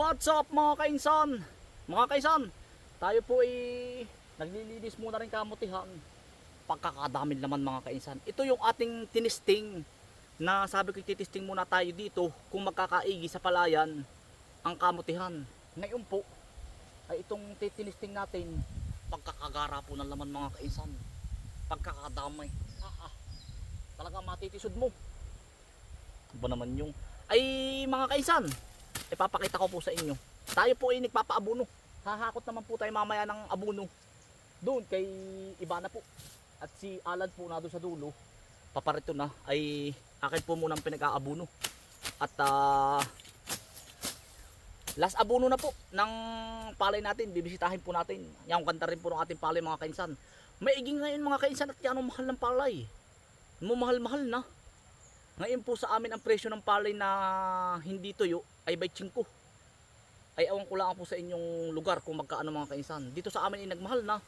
What's up mga kainsan? Mga kainsan, tayo po ay naglilinis muna rin kamutihan. Pagkakadami naman mga kainsan. Ito yung ating tinisting na sabi ko titisting muna tayo dito kung magkakaigi sa palayan ang kamutihan. Ngayon po ay itong titinisting natin pagkakagara po ng laman mga kainsan. Pagkakadamay. Ah, ah. Talaga matitisod mo. Ano ba naman yung ay mga kainsan ipapakita ko po sa inyo. Tayo po ay nagpapaabuno. Hahakot naman po tayo mamaya ng abuno. Doon kay Ibana po. At si Alan po na doon sa dulo. Paparito na ay akin po munang pinag-aabuno. At ah, last abuno na po ng palay natin. Bibisitahin po natin. Yan kanta rin po ng ating palay mga kainsan. Maiging ngayon mga kainsan at yan ang mahal ng palay. Mamahal-mahal na. Ngayon po sa amin ang presyo ng palay na hindi tuyo ay by 5. Ay awan ko lang po sa inyong lugar kung magkaano mga kainsan. Dito sa amin ay nagmahal na.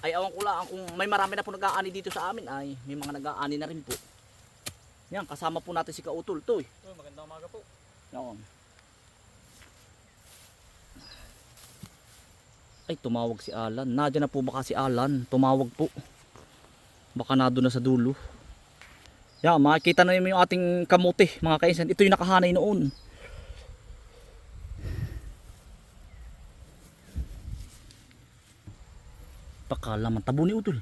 Ay awan ko lang kung may marami na po nag-aani dito sa amin ay may mga nag-aani na rin po. Yan kasama po natin si Kautol to eh. Oh, magandang umaga po. Yan. Ay tumawag si Alan. Nadya na po baka si Alan. Tumawag po. Baka nado na sa dulo. Yan, makikita na yung ating kamote, mga kainsan. Ito yung nakahanay noon. Pagkalaman, tabo ni Utol.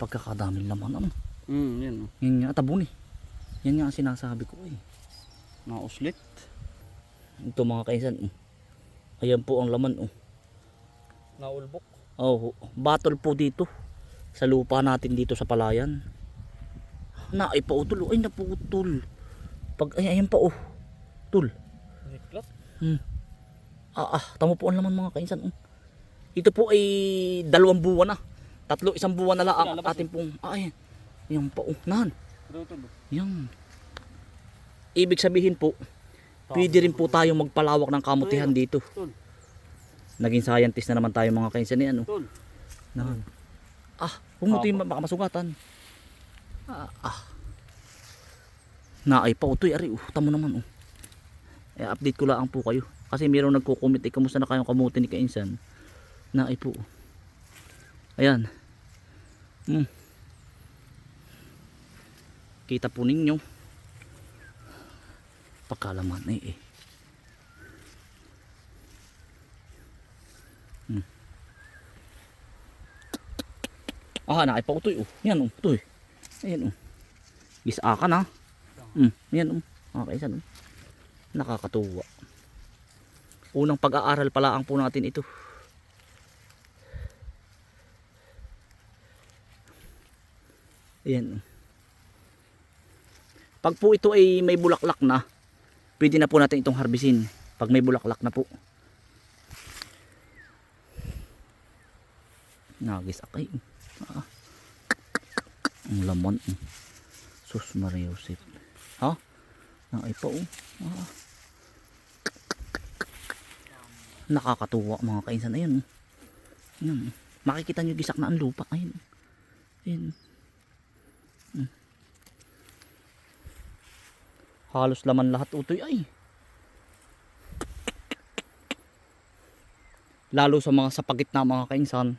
Pagkakadami laman. Ano? Hmm, yan oh. Yan nga, tabo ni. Yan nga ang sinasabi ko eh. Nauslit. Ito mga kainsan. oh. Ayan po ang laman. Oh. Naulbok. Oh, battle po dito. Sa lupa natin dito sa palayan. Na, ay pa utol. Ay, naputol. Pag, ay, ayan pa oh. Tul. Niklat. Ah, ah, tamo po ang laman mga kainsan. Oh. Ito po ay dalawang buwan na. Tatlo, isang buwan na lang ang Lalabas, ating pong, ay, yan pa oh. Nahan, yan. Ibig sabihin po, pwede rin po tayo magpalawak ng kamutihan dito. Naging scientist na naman tayo mga kainsan ni ano. Tul. Nahan. Ah, pumuti baka masugatan. Ah, ah. Naay pa ari, uh, tamo naman oh. Eh, update ko lang po kayo. Kasi mayroong nagko-comment eh, kamusta na kayong kamuti ni Kainsan? Naay po. oh. Ayan. Hmm. Kita po ninyo. Pagkalaman eh eh. Ah, naay pa utoy oh. Yan oh, utoy. Ayan oh. Gisa ka na. Hmm, yan oh. Mga kaisan oh. Nakakatuwa. Unang pag-aaral pala ang po natin ito. Ayan oh. Pag po ito ay may bulaklak na, pwede na po natin itong harbisin. Pag may bulaklak na po. Nagis akay. Ah. Ang laman. oh. Sus Maria Josep. Ha? Nakay pa oh. Ah. Nakakatuwa mga kainsan. Ayan. oh. Ayan. oh. Makikita nyo gisak na ang lupa. Ayan. Ayan. Hmm. Halos laman lahat utoy ay. Lalo sa mga sa pagitna mga kainsan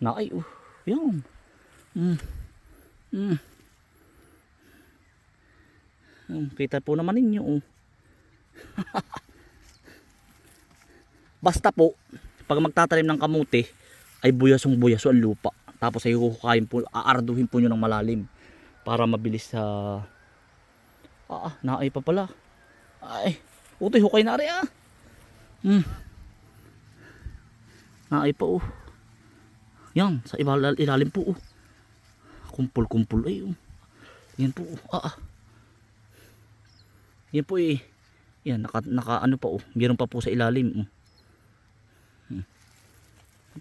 na ay uh, yan mm. Mm. Mm, kita po naman ninyo oh. basta po pag magtatanim ng kamuti ay buyasong buyaso ang lupa tapos ay huhukayin po aarduhin po nyo ng malalim para mabilis sa ah, ah naay pa pala ay utoy hukay na rin ah mm. naay pa oh Yan, sa ilalim po. Oh. Kumpul-kumpul ay. Oh. Yan po. Ah, ah. Yan po eh. Yan, naka, naka ano pa oh. Meron pa po sa ilalim. Oh. Hmm.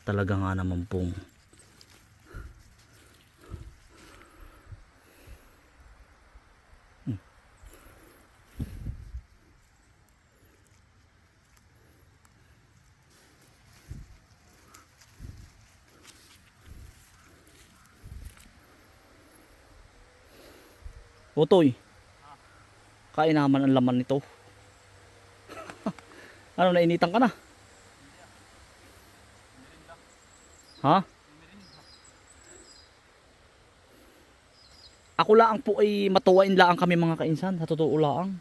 Talaga nga naman pong Otoy. Kain naman ang laman nito. ano, nainitan ka na? Ha? Ako lang po ay matuwain lang kami mga kainsan. Sa totoo lang.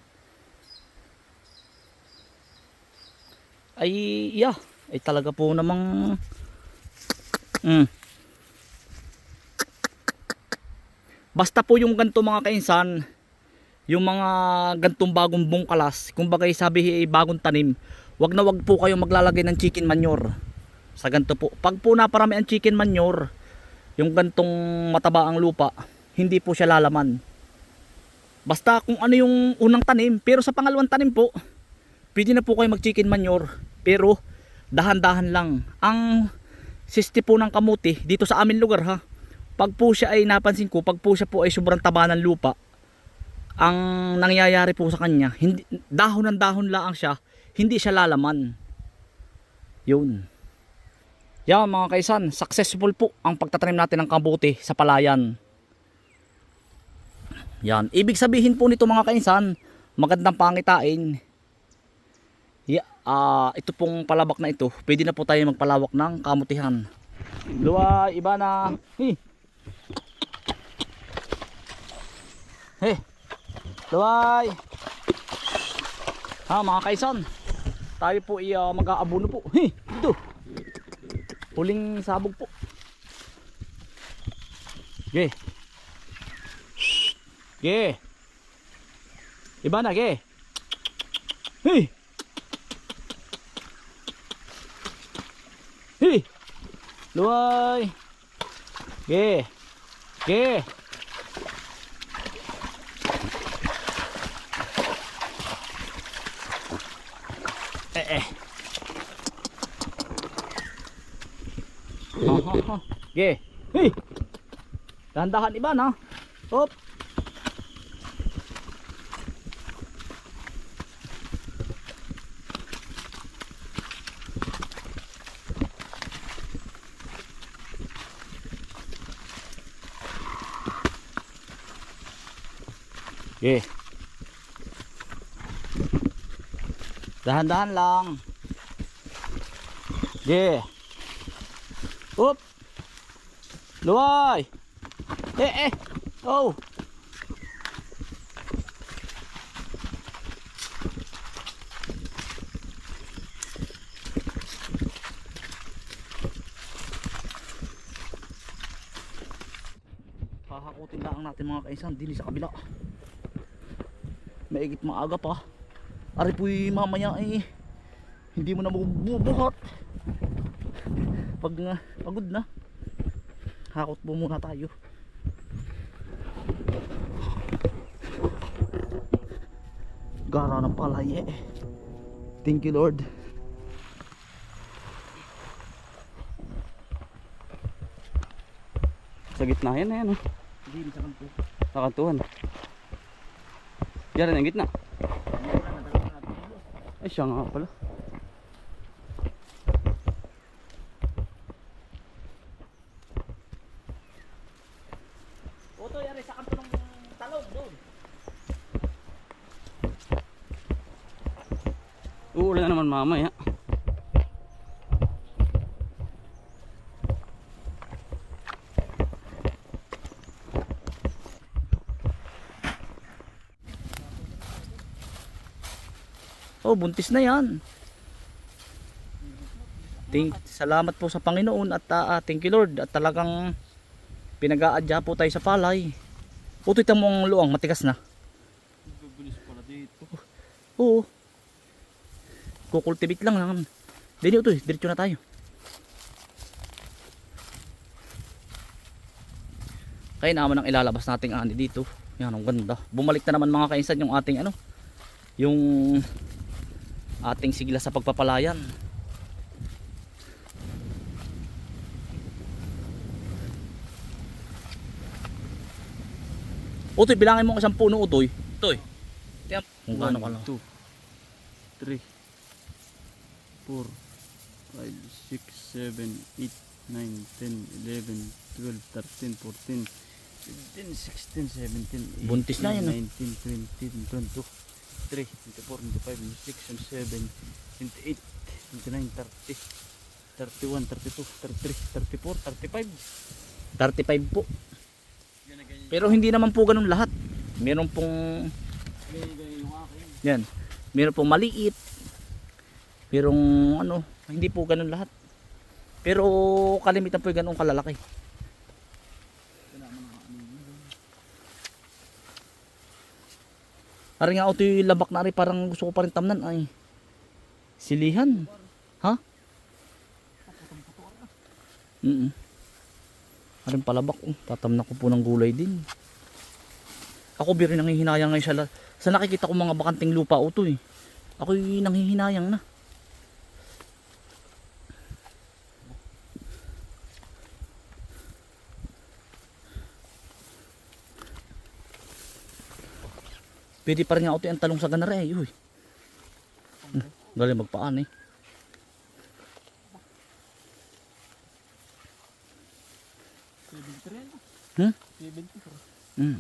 Ay, yeah. Ay talaga po namang... Mm. Basta po yung ganito mga kainsan, yung mga gantong bagong bungkalas, kung bagay sabi eh, bagong tanim, wag na wag po kayo maglalagay ng chicken manure sa ganito po. Pag po naparami ang chicken manure, yung gantong mataba ang lupa, hindi po siya lalaman. Basta kung ano yung unang tanim, pero sa pangalawang tanim po, pwede na po kayo mag chicken manure, pero dahan-dahan lang. Ang siste po ng kamuti, dito sa amin lugar ha, pag po siya ay napansin ko, pag po siya po ay sobrang taba ng lupa, ang nangyayari po sa kanya, hindi, dahon ng dahon lang siya, hindi siya lalaman. Yun. Yan mga kaisan, successful po ang pagtatanim natin ng kabuti sa palayan. Yan. Ibig sabihin po nito mga kaisan, magandang pangitain. Yeah, ah, ito pong palabak na ito, pwede na po tayo magpalawak ng kamutihan. Luwa, iba na. Hey. Hey. Luway. Ha mga kaisan. Tayo po ay uh, mag-aabono po. Hey, dito. Huling sabog po. Ge. Ge. Iba na, ge. Hey. Hey. Luway. Ge. Ge. Eh eh. Ha ha. Ge. Hey. Dahan-dahan iba na. Hop. Ge. Dahan-dahan lang. Ge. Up. Luway. Eh eh. Oh. Hahakutin lang natin mga kaisan dili sa kabila. Maigit maaga pa. Ari po'y mamaya eh. Hindi mo na mabubuhat. Pag nga, pagod na. Hakot po muna tayo. Gara ng palay eh. Thank you Lord. Sa gitna yan, ayan oh. Hindi sa kanto. Sa kantuhan. Yan ang gitna. Ay, siya nga pala. Oto yari sa kanto ng talong doon. Uulan na naman mamaya. Oh, buntis na yan. Thank, salamat po sa Panginoon at ah, thank you Lord at talagang pinag-aadya po tayo sa palay. Puto ito mong luang matigas na. Bibilis pala dito. Oo. Kukultivate lang lang. Dili ito eh, diretso na tayo. Kaya naman ang ilalabas nating ani dito. Yan ang ganda. Bumalik na naman mga kainsan yung ating ano, yung ating sigla sa pagpapalayan. Utoy, bilangin mo ang isang puno, Utoy. Utoy. Tiyan. Kung gaano ka lang. 2, 3, 4, 5, 6, 7, 8, 9, 10, 11, 12, 13, 14, 15, 16, 17, 18, Buntis na yan, ah. 19, 20, 22, 23, 24, 25, 26, 27, 28, 29, 30, 31, 32, 33, 34, 35. 35 po. Pero hindi naman po ganun lahat. Meron pong yan. Meron pong maliit. Merong ano, hindi po ganun lahat. Pero kalimitan po yung ganun kalalaki. Ari nga ito yung labak na ari parang gusto ko pa rin tamnan ay. Silihan. Ha? Mm. Aring palabak oh. Tatamnan ko po ng gulay din. Ako biri nanghihinayang ngayon sa, sa nakikita ko mga bakanting lupa o to eh. Ako yung nanghihinayang na. Pwede pa rin nga auto yung talong sa ganare eh. Uy. Hmm, Galing magpaan eh. Hmm? Hmm.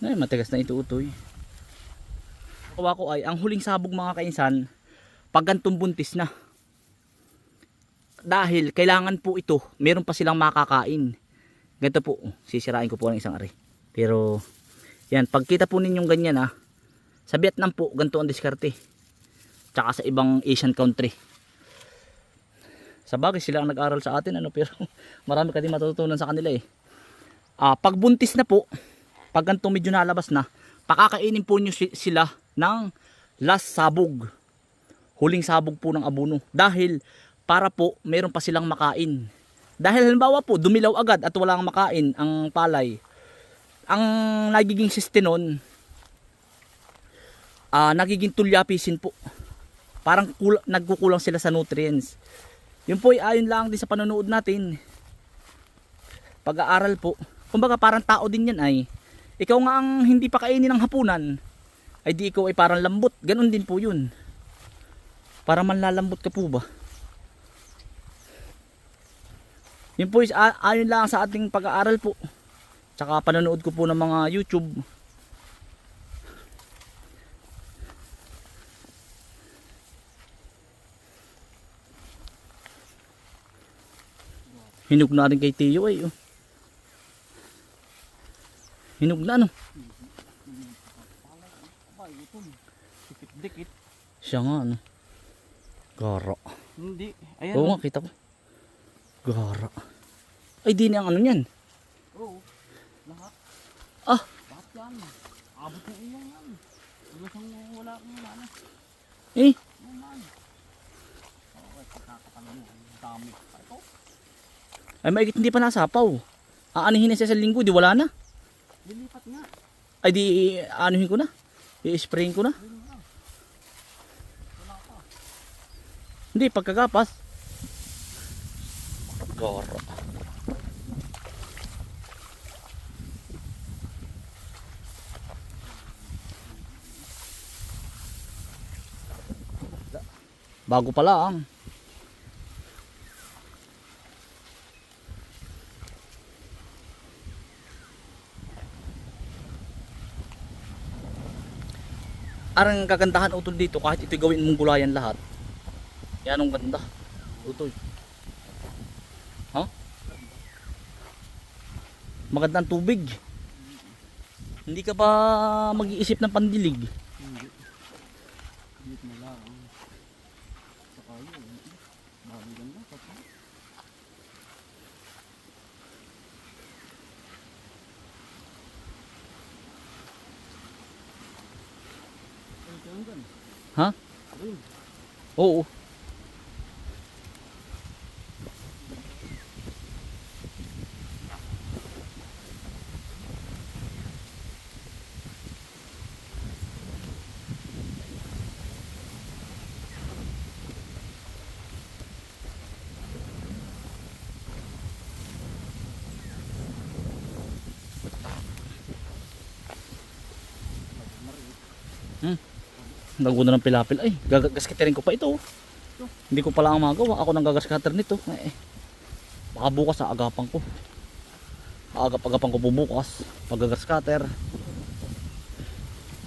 Ay, matigas na ito utoy. Kawa ko ay, ang huling sabog mga kainsan, pag gantong buntis na. Dahil kailangan po ito, meron pa silang makakain. Ganito po, sisirain ko po ng isang ari. Pero, yan, pagkita po ninyong ganyan ah, sa Vietnam po, ganito ang diskarte. Tsaka sa ibang Asian country. Sa bagay, sila ang nag-aral sa atin, ano, pero marami ka din matutunan sa kanila eh. Ah, pag buntis na po, pag ganito medyo nalabas na, pakakainin po nyo si- sila ng last sabog. Huling sabog po ng abono. Dahil para po meron pa silang makain. Dahil halimbawa po, dumilaw agad at walang makain ang palay. Ang nagiging siste nun, ah, nagiging tulyapisin po. Parang kul- nagkukulang sila sa nutrients. Yun po ay ayon lang din sa panonood natin. Pag-aaral po. Kumbaga parang tao din yan ay. Ikaw nga ang hindi pa kainin ng hapunan. Ay di ikaw ay parang lambot. Ganon din po yun. Para manlalambot ka po ba? Yun po is ayon lang sa ating pag-aaral po. Tsaka panonood ko po ng mga YouTube. Hinog na rin kay Tiyo ay. Oh. Hinog na ano. Dikit-dikit. Siya nga ano. Gara. Hindi. Ayan. Oo nga kita ko. Gara. Ay di na ang ano niyan. Oo. Lahat. Ah. Lahat yan. Abot na iyan yan. Wala siyang wala kang ano. Eh. Ito. Ay maigit hindi pa nasapaw. Aanihin na siya sa linggo. Di wala na. Lilipat nga. Ay di anuhin ko na. I-sprayin ko na. Hindi pagkagapas. Gara. Bago pa lang. Arang kagandahan utol dito kahit ito gawin mong gulayan lahat. Yan ang ganda. Utol. Maganda ang tubig. Hindi ka ba mag-iisip ng pandilig? Hindi. Dito na lang. Saka yun. Bago yung gan. Ha? Oo. Naguna ng pilapil. Ay, gagaskiterin ko pa ito. oh. Hindi ko pala ang magawa. Ako nang gagaskater nito. Eh, eh. Baka bukas aagapan ko. Aagap-agapan ko po bukas. Pagagaskater.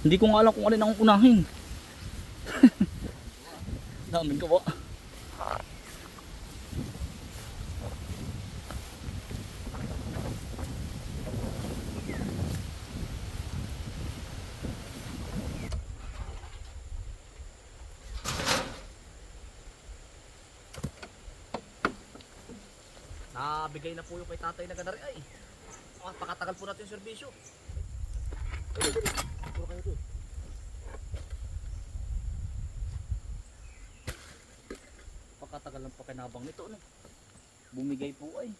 Hindi ko nga alam kung alin ang unahin. Daming gawa. Nabigay na po yung kay tatay na ganari ay. Pakatagal po natin yung serbisyo. Ay. Puro kayo doon. Pakatagal ng pakinabang nito, ano? Bumigay po ay.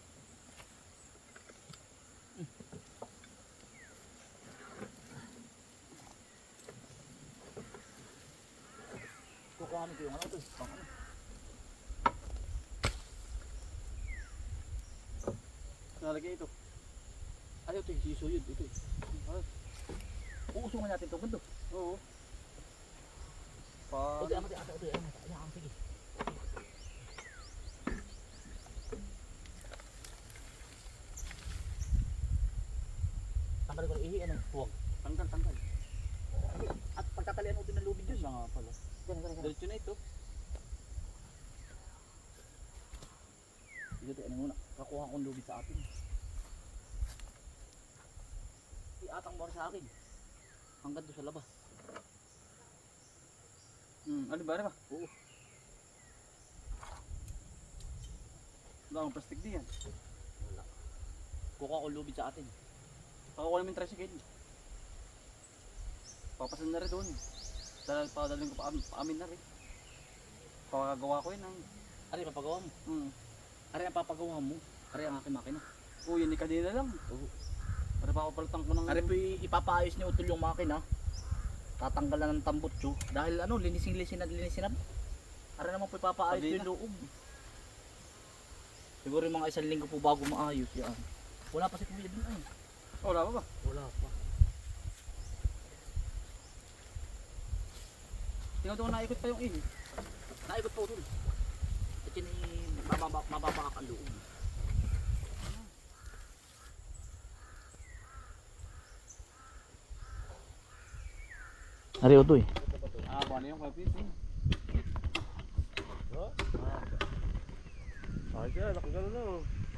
Kukuhanin ko yung ano to, pang ano. Nalagay ito. Ano ito? Sisuyod ito. Ah. Uusungan natin ito. Ganto. Oo. Pa... ako di, ako di, ako sige. Tanggal ko na ihi, ano? Huwag. Tanggal, tanggal. At pagtatalian mo din ng lubid yun. Nga pala. Diretso na ito. Dito, ano muna. Kakuha akong lubid sa atin. Iatang mo sa akin. Hanggang doon sa labas. Hmm, ano ba? Ano ba? Oo. Wala akong plastic din yan. Wala. Kukuha akong lubid sa atin. Pakukuha namin tricycle. Papasan na rin doon. Dahil padalhin ko pa, pa amin na rin. Pakagawa ko yun ang... Ari, papagawa mo. Hmm. Ari, ang papagawa mo. Ari, ang aking makina. Oo, yun ni kanina lang. Oo. Para pa ako palutang ko ng... Ari po ipapaayos ni Utol yung makina. Tatanggalan ng tambutso. Dahil ano, linising-lisin na linisin na. Ari naman po ipapaayos Pwede yung loob. Siguro yung mga isang linggo po bago maayos yan. Wala pa si Kuya dun ay. Oh, wala pa ba? Wala pa. Tingnan ko naikot pa yung ihi. Naikot po Utol. At yun ay mababa, mababa ang loob. Ari Utoy. Ah, kung ano yung kapit eh.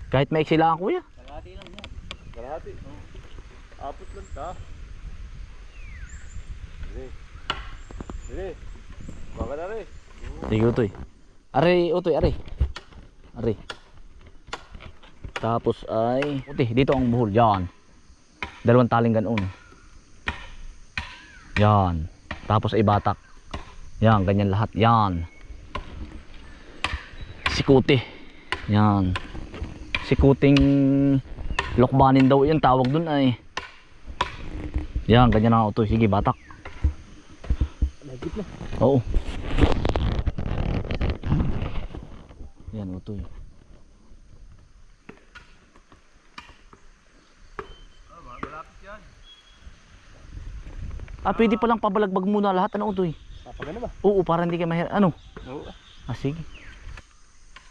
Kahit maiksi lang kuya. Kalahati lang mo. Kalahati. Oh. Apot lang ta. Dili. Dili. Baka na rin. Sige Utoy. Ari Utoy, ari. Ari. Tapos ay Utoy, dito ang buhol. Yan. Dalawang taling ganon. Yan. Tapos ay batak. Yan, ganyan lahat. Yan. Sikuti. Yan. Sikuting lokbanin daw yan tawag dun ay. Yan, ganyan na Utoy. Sige, batak. Oo. Yan, utoy. Malapit Ah, pwede palang pabalagbag muna lahat. Ano, utoy? Papagano ba? Oo, para hindi kayo mahirap. Ano? Oo. Ah, sige.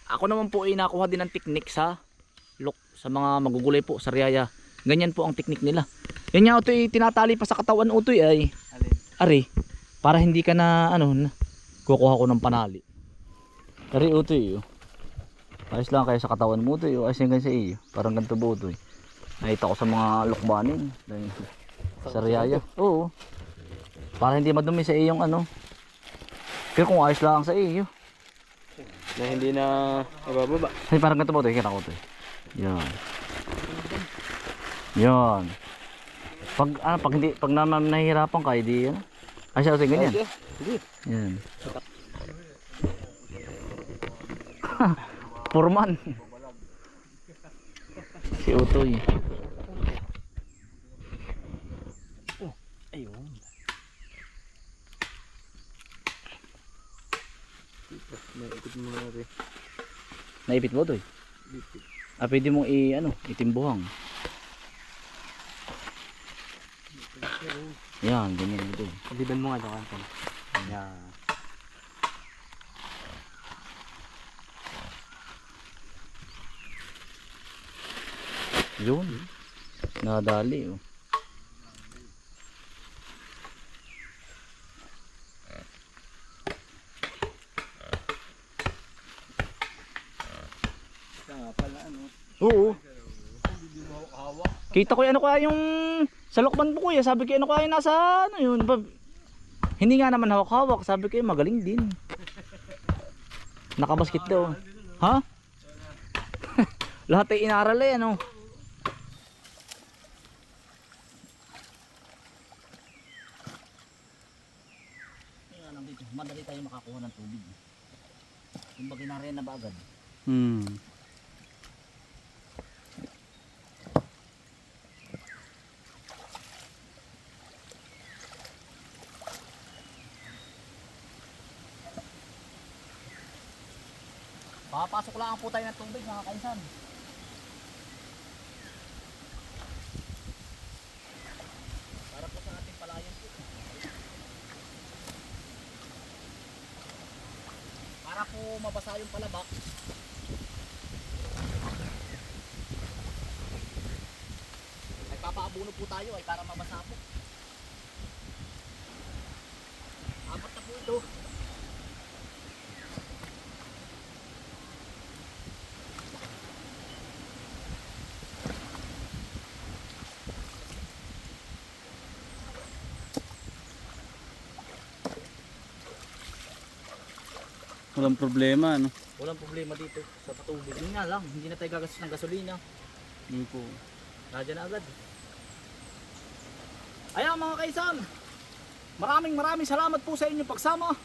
Ako naman po ay nakuha din ng teknik sa look sa mga magugulay po sa riyaya. Ganyan po ang teknik nila. Yan nga utoy, tinatali pa sa katawan utoy ay Alin? ari para hindi ka na ano na, kukuha ko ng panali. Ari utoy oh. Ayos lang kayo sa katawan mo utoy, oh. ayos yan kayo sa iyo. Parang ganito ba utoy. Nakita ko sa mga lukbanin. Sa riyaya. Oo. Para hindi madumi sa iyong ano. Pero kung ayos lang sa iyo. Na hindi na nabababa. Ay, parang ganito ba ito? Kita ko ito. Yan. Yan. Pag, ano, pag hindi, pag naman nahihirapan ka, hindi, ano? Ay, siya, ganyan. Sige. Yan. Purman. si Utoy. Ayun. Naikot mo na rin. Naipit mo, Utoy? Ah, pwede mong i, ano, itimbuhang. Yan, ganyan ito. Liban mo nga daw. Yan. Yun. Nadali oh. Kita ko yung ano kaya yung sa lokban po kuya, sabi ko ano kaya nasa ano yun, ba, hindi nga naman hawak-hawak, sabi ko eh, magaling din. Nakabasket daw. Ha? Lahat ay inaral eh, ano? Madali tayo makakuha ng tubig. Kumbaga na ba agad? Hmm. Papasok lang po tayo ng tubig mga kainsan. Para po sa ating palayan po. Para po mabasa yung palabak. Nagpapaabuno po tayo ay para mabasa po. Apat na po ito. Walang problema, ano? Walang problema dito sa patubig. Yun nga lang, hindi na tayo gagastos ng gasolina. Yun po. Nandiyan na agad. Ayan mga kaisan, maraming maraming salamat po sa inyong pagsama.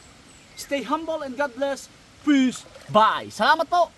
Stay humble and God bless. Peace. Bye. Salamat po.